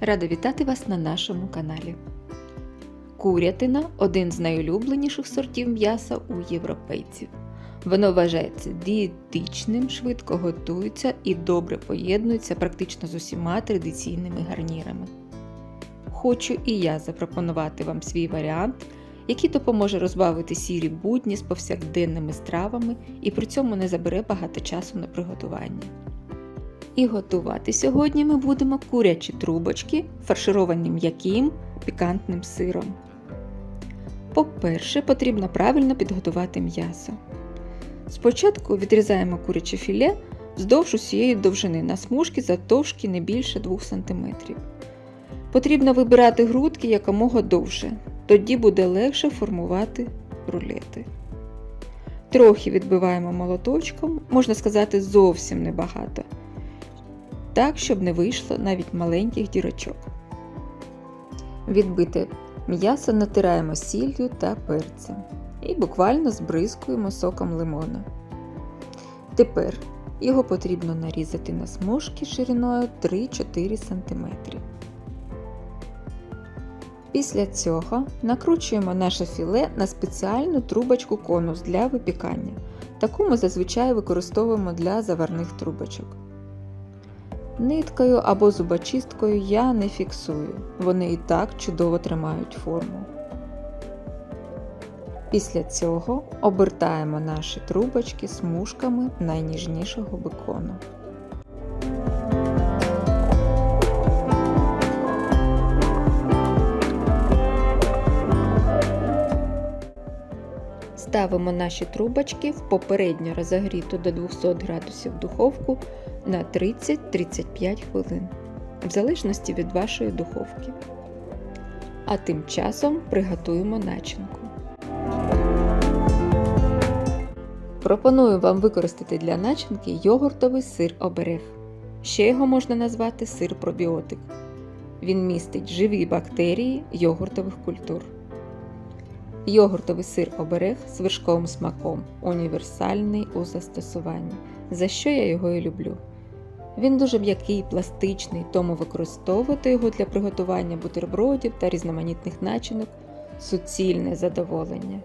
Рада вітати вас на нашому каналі. Курятина один з найулюбленіших сортів м'яса у європейців. Воно вважається дієтичним, швидко готується і добре поєднується практично з усіма традиційними гарнірами. Хочу і я запропонувати вам свій варіант, який допоможе розбавити сірі будні з повсякденними стравами і при цьому не забере багато часу на приготування. І готувати сьогодні ми будемо курячі трубочки, фаршировані м'яким пікантним сиром. По-перше, потрібно правильно підготувати м'ясо. Спочатку відрізаємо куряче філе вздовж усієї довжини на смужки завтовшки не більше 2 см. Потрібно вибирати грудки якомога довше, тоді буде легше формувати рулети. Трохи відбиваємо молоточком, можна сказати, зовсім небагато так, щоб не вийшло навіть маленьких дірочок. Відбите м'ясо натираємо сіллю та перцем і буквально збризкуємо соком лимона. Тепер його потрібно нарізати на смужки шириною 3-4 см. Після цього накручуємо наше філе на спеціальну трубочку конус для випікання. Таку ми зазвичай використовуємо для заварних трубочок. Ниткою або зубочисткою я не фіксую, вони і так чудово тримають форму. Після цього обертаємо наші трубочки смужками найніжнішого бекону. Ставимо наші трубочки в попередньо розігріту до 200 градусів духовку на 30-35 хвилин, в залежності від вашої духовки. А тим часом приготуємо начинку. Пропоную вам використати для начинки йогуртовий сир оберег. Ще його можна назвати сир пробіотик. Він містить живі бактерії йогуртових культур. Йогуртовий сир оберег з вершковим смаком універсальний у застосуванні, за що я його і люблю. Він дуже м'який, пластичний, тому використовувати його для приготування бутербродів та різноманітних начинок суцільне задоволення.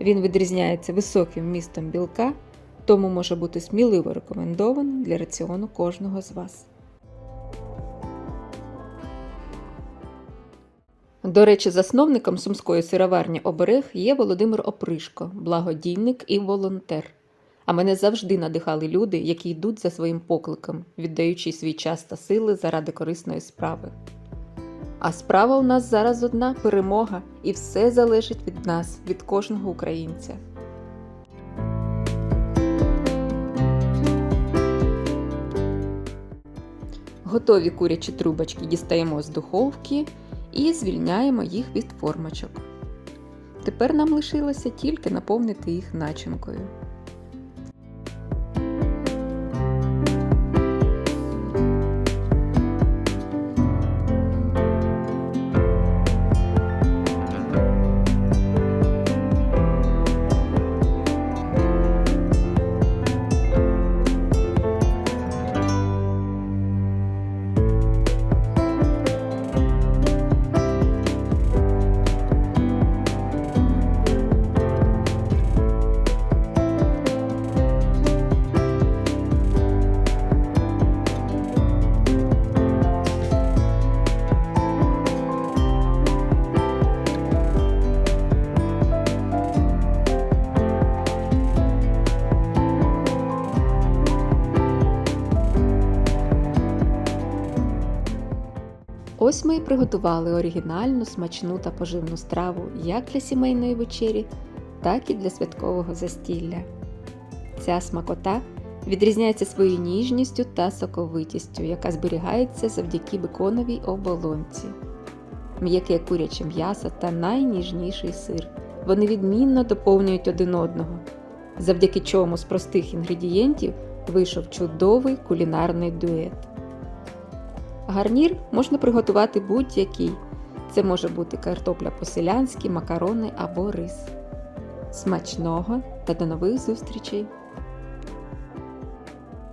Він відрізняється високим вмістом білка, тому може бути сміливо рекомендований для раціону кожного з вас. До речі, засновником сумської сироварні оберег є Володимир Опришко, благодійник і волонтер. А мене завжди надихали люди, які йдуть за своїм покликом, віддаючи свій час та сили заради корисної справи. А справа у нас зараз одна перемога, і все залежить від нас, від кожного українця. Готові курячі трубочки дістаємо з духовки і звільняємо їх від формочок. Тепер нам лишилося тільки наповнити їх начинкою. Ось ми і приготували оригінальну, смачну та поживну страву як для сімейної вечері, так і для святкового застілля. Ця смакота відрізняється своєю ніжністю та соковитістю, яка зберігається завдяки беконовій оболонці. М'яке куряче м'ясо та найніжніший сир. Вони відмінно доповнюють один одного, завдяки чому з простих інгредієнтів вийшов чудовий кулінарний дует. Гарнір можна приготувати будь-який. Це може бути картопля по-селянськи, макарони або рис. Смачного та до нових зустрічей!